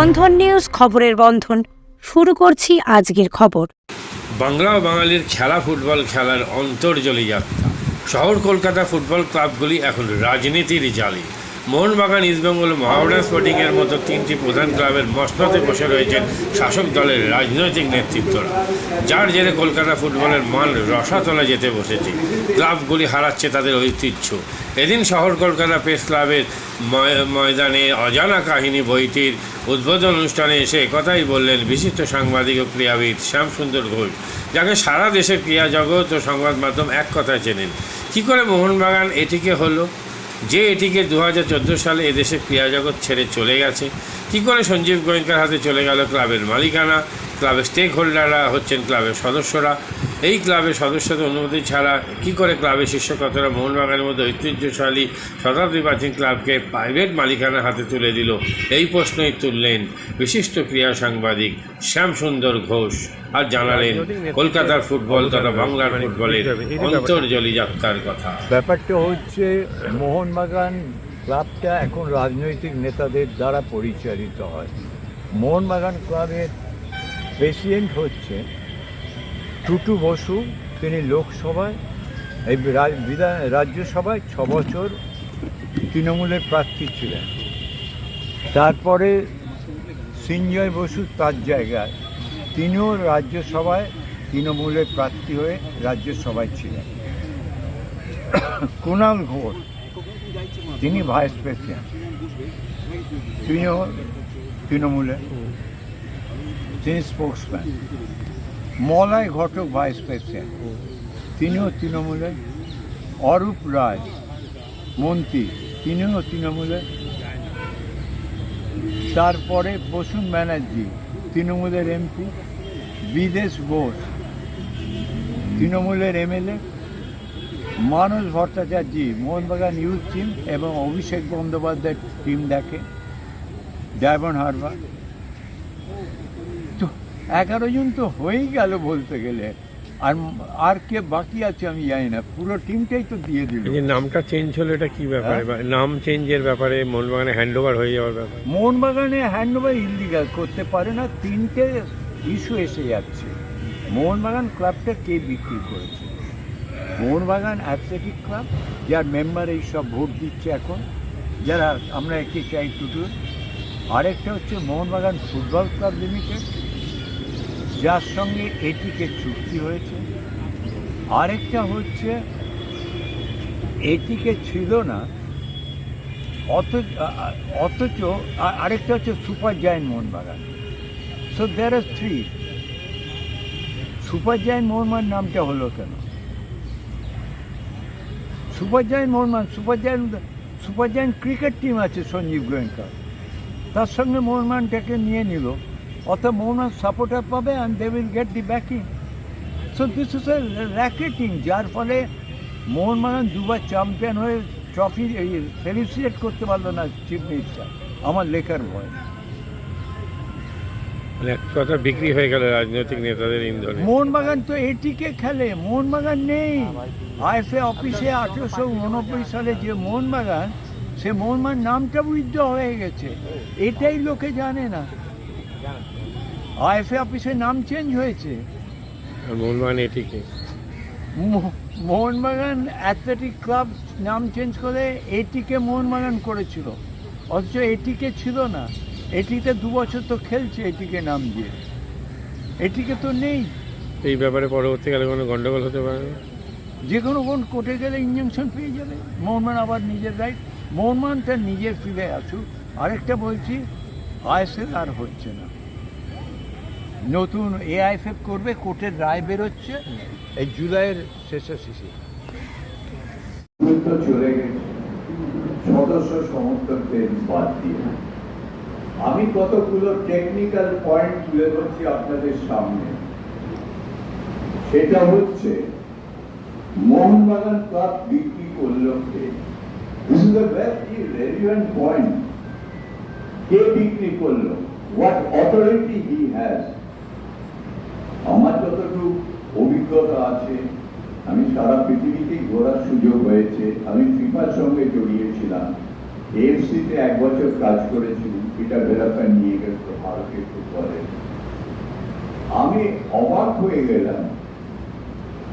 বন্ধন news খবরের বন্ধন। শুরু করছি আজকের খবর। বাংলা বাঙালির খেলা, ফুটবল খেলার অন্তর্জলি যাত্রা। শহর কলকাতা ফুটবল ক্লাবগুলি এখন রাজনীতির জালি। মোহনবাগান ইস্টবেঙ্গল মহাবড়া স্পোর্টিংয়ের মতো তিনটি প্রধান ক্লাবের মসনদে বসে রয়েছেন শাসক দলের রাজনৈতিক নেতৃত্বরা। যার জেরে কলকাতা ফুটবলের মান রসাতলা যেতে বসেছে। ক্লাবগুলি হারাচ্ছে তাদের ঐতিহ্য। এদিন শহর কলকাতা প্রেস ক্লাবের ময়দানে অজানা কাহিনী বইটির উদ্বোধন অনুষ্ঠানে এসে কথাই বললেন বিশিষ্ট সাংবাদিক ও ক্রীড়াবিদ শ্যামসুন্দর ঘোষ, যাকে সারা দেশের ক্রীড়া জগৎ ও সংবাদ মাধ্যম এক কথায় চেনেন। কী করে মোহনবাগান এটিকে হলো? যে এটিকে দু হাজার চোদ্দ সালে এদেশের ক্রীড়া জগৎ ছেড়ে চলে গেছে। কী করে সঞ্জীব গোয়েঙ্কার হাতে চলে গেল ক্লাবের মালিকানা? ক্লাবের স্টেক হোল্ডাররা হচ্ছেন ক্লাবের সদস্যরা। এই ক্লাবের সদস্যদের অনুমতি ছাড়া কী করে ক্লাবের শিক্ষকতরা মোহনবাগানের মধ্যে ঐতিহ্যশালী শতাব্দী প্রাচীন ক্লাবকে প্রাইভেট মালিকানার হাতে তুলে দিল? এই প্রশ্নই তুললেন বিশিষ্ট ক্রীড়া সাংবাদিক শ্যামসুন্দর ঘোষ। আর জানালেন কলকাতার ফুটবল তথা বাংলার ফুটবলের অন্তর্জলি যাত্রার কথা। ব্যাপারটা হচ্ছে, মোহনবাগান ক্লাবটা এখন রাজনৈতিক নেতাদের দ্বারা পরিচালিত হয়। মোহনবাগান ক্লাবের প্রেসিডেন্ট হচ্ছে টুটু বসু, তিনি লোকসভায়, এই বিধান রাজ্যসভায় ছ বছর তৃণমূলের প্রার্থী ছিলেন। তারপরে সিঞ্জয় বসু তার জায়গায়, তিনিও রাজ্যসভায় তৃণমূলের প্রার্থী হয়ে রাজ্যসভায় ছিলেন। কুণাল ঘোষ, তিনি ভাইস প্রেসিডেন্ট, তিনিও তৃণমূলে তিনি sportsman Malay Ghatak vice president তিনিও তৃণমূলে অরূপ রায়, মন্ত্রী, তিনিও তৃণমূলে তারপরে বসুন ব্যানার্জি, তৃণমূলের এমপি, বিদেশ ঘোষ তৃণমূলের MLA, Manas Bhattacharya, Mohun Bagan youth team এবং অভিষেক বন্দ্যোপাধ্যায়ের টিম দেখে, ডায়মন্ড হারবার। এগারো জন তো হয়েই গেল বলতে গেলে। আর আর কে বাকি আছে আমি জানি না। পুরো টিমটাই তো দিয়ে দিল। যে নামটা চেঞ্জ হলো এটা কি ব্যাপারে? বা নাম চেঞ্জের ব্যাপারে মোহনবাগানে হ্যান্ড ওভার হয়ে যাওয়ার ব্যাপার। মোহনবাগানে হ্যান্ড ওভার ইলিগাল করতে পারে না তিনটে ইস্যু এসে যাচ্ছে। মোহনবাগান ক্লাবটা কে বিক্রি করেছে? মোহনবাগান অ্যাথলেটিক ক্লাব যার মেম্বার এই সব ভোট দিচ্ছে এখন। যারা আমরা একে চাই টুটু আরেকটা হচ্ছে মোহনবাগান ফুটবল ক্লাব লিমিটেড যার সঙ্গে এটিকে চুক্তি হয়েছে। আরেকটা হচ্ছে, এটিকে ছিল না অথচ আরেকটা হচ্ছে super giant Mohun Bagan. So there are three super giant Mohun Bagan নামটা হলো কেন? Super giant Mohun Bagan, super giant super giant cricket team আছে সঞ্জীব গোয়েঙ্কার তার সঙ্গে মোহনবাগানটাকে নিয়ে নিল। অর্থাৎ মোহনবাগান সাপোর্টার পাবে and they will get the backing so this is a racketing যার ফলে মোহনবাগান দুবার চ্যাম্পিয়ন হয়ে ট্রফি ফেলিসিয়েট করতে পারল না চিফ মিনিস্টার আমার লেখার ভয়। মানে কথা বিক্রি হয়ে গেল রাজনৈতিক নেতাদের ইন্ধনে। মোহনবাগান তো এটিকে খেলে মোহনবাগান নেই। আইএফএ অফিসে আঠেরোশো উননব্বই সালে যে মোহনবাগান সে মোহনবাগান নামটা উইথ হয়ে গেছে। এটাই লোকে জানে না। আইএফএ অফিসে নাম চেঞ্জ হয়েছে। Mohun Bagan ATK Mohun Bagan athletic club নাম চেঞ্জ করে এটিকে মোহনবাগান করেছিল। অথচ এটিকে ছিল না। এটিতে দু বছর তো খেলছে এটিকে নাম দিয়ে। এটিকে তো নেই। এই ব্যাপারে পরবর্তীকালে কোনো গন্ডগোল হতে পারে? যে কোনো কোন কোর্টে গেলে ইঞ্জেকশন পেয়ে যাবে। মোহনবাগান আবার নিজের রাইট মোহনবাগান তার নিজের ফিরে আসুক। আরেকটা বলছি আইএসএল আর হচ্ছে না। নতুন এআইএফএফ করবে, কোর্টের রায় বেরোচ্ছে। এই জুলাইয়ের শেষে। শেষে চলে গেছে। সদস্য সমর্থকদের বাদ দিয়ে। আমি কতগুলো টেকনিক্যাল পয়েন্ট তুলে ধরছি আপনাদের সামনে। সেটা হচ্ছে, মোহনবাগান ক্লাব বিক্রি করল কে? This is a very relevant point কে বিক্রি করল? হোয়াট অথরিটি হি হ্যাজ আমার যতটুকু অভিজ্ঞতা আছে। আমি সারা পৃথিবীতেই ঘোরার সুযোগ হয়েছে। আমি ফিফার সঙ্গে জড়িয়েছিলাম। এএফসিতে এক বছর কাজ করেছিলেন পিটার ভেলাপান নিয়ে গেছিল ভারতীয় ফুটবলে। আমি অবাক হয়ে গেলাম।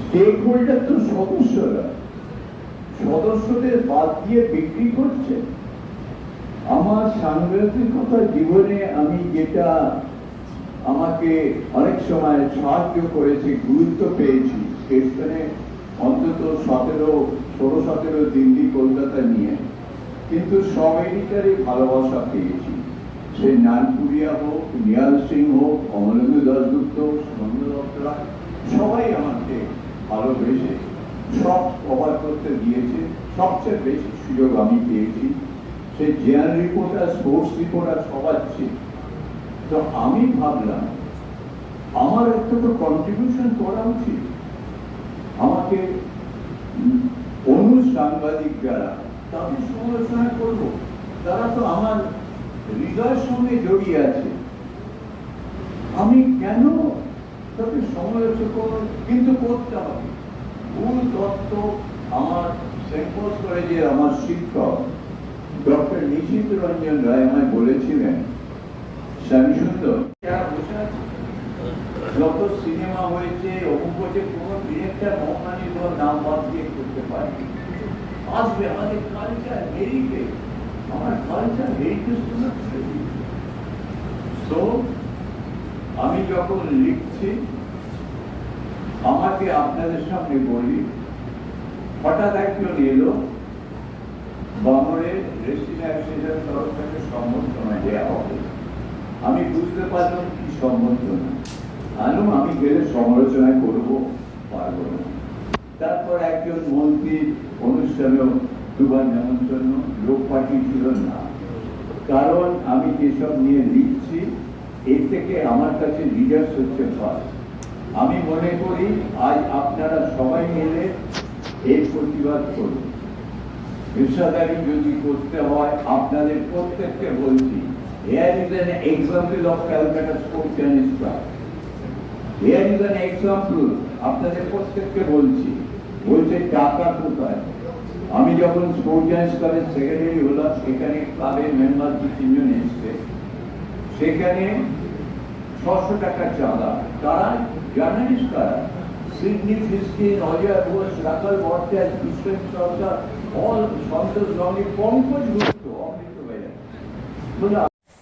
স্টেক হোল্ডার তো সদস্যরা। সদস্যদের বাদ দিয়ে বিক্রি করছে। আমার সাংবাদিকতা জীবনে আমি যেটা আমাকে অনেক সময় সাহায্য করেছে, গুরুত্ব পেয়েছি। স্টেশনে অন্তত সতেরো, ষোলো, সতেরো দিল্লি কলকাতা নিয়ে। কিন্তু সব ভালোবাসা পেয়েছি। সে নানপুরিয়া হোক, নিয়াল সিং হোক কমলেন্দু দাসগুপ্ত সুনন্দ দত্তরা, সবাই আমাকে ভালোবেসে সব কভার করতে দিয়েছে। সবচেয়ে বেশি সুযোগ আমি পেয়েছি। সে জেনারেল রিপোর্টার স্পোর্টস রিপোর্টার সবার চেয়ে। তো আমি ভাবলাম আমার একটা তো কন্ট্রিবিউশন করা উচিত। আমাকে উম, অনু সাংবাদিক যারা তাদের সমালোচনা করব। তারা তো আমার হৃদয়ের সঙ্গে জড়িয়ে আছে। আমি কেন তাদের সমালোচনা করব কিন্তু করতে হবে। ভুল তত্ত্ব আমার সেন্ট কলেজের আমার শিক্ষক ডক্টর নিশিত রঞ্জন রায় আমায় বলেছিলেন স্বামী সুন্দর যত সিনেমা হয়েছে, অমুক হয়েছে কোনো ডিরেক্টর মোহনানি তোর নাম বাদ দিয়ে করতে পারে। আসবে আমাদের কালচার হেরিটেজ আমার কালচার হেরিটেজ তো আমি যখন লিখছি, আমাকে আপনাদের সামনে বলি, হঠাৎ একজন এলো রেস্টিং অ্যাসোসিয়েশনের তরফ থেকে সম্বর্ধনা দেওয়া হবে। আমি বুঝতে পারলাম কি সম্বর্ধনা আনু আমি গেলে সমালোচনা করব, পারব না। তারপর একজন মন্ত্রী অনুষ্ঠানেও দুবার নেমন্তন্ন, লোক পাঠিয়েছিল না। কারণ আমি যেসব নিয়ে লিখছি, এর থেকে আমার কাছে লিডার্স হচ্ছে ফার্স্ট আমি মনে করি, আজ আপনারা সবাই মিলে এর প্রতিবাদ করুন। পেশাদারি যদি করতে হয়, আপনাদের প্রত্যেককে বলছি is an example of Calcutta sports tennis club here is an example আপনাদের প্রত্যেককে বলছি বলছে টাকা কোথায়? আমি যখন স্পোর্টস ক্লাবের সেক্রেটারি হলাম, সেখানে ক্লাবের মেম্বার দু তিনজন এসছে? সেখানে ছশো টাকা চাঁদা। তারা জার্নালিস্ট কারা সিডনি ফিস্কিন অজয় ঘোষ রাখাল ভট্টাচার্য কৃষ্ণ সরকার, অল সন্তোষ রঙে পঙ্কজ গুপ্ত অমৃত বলে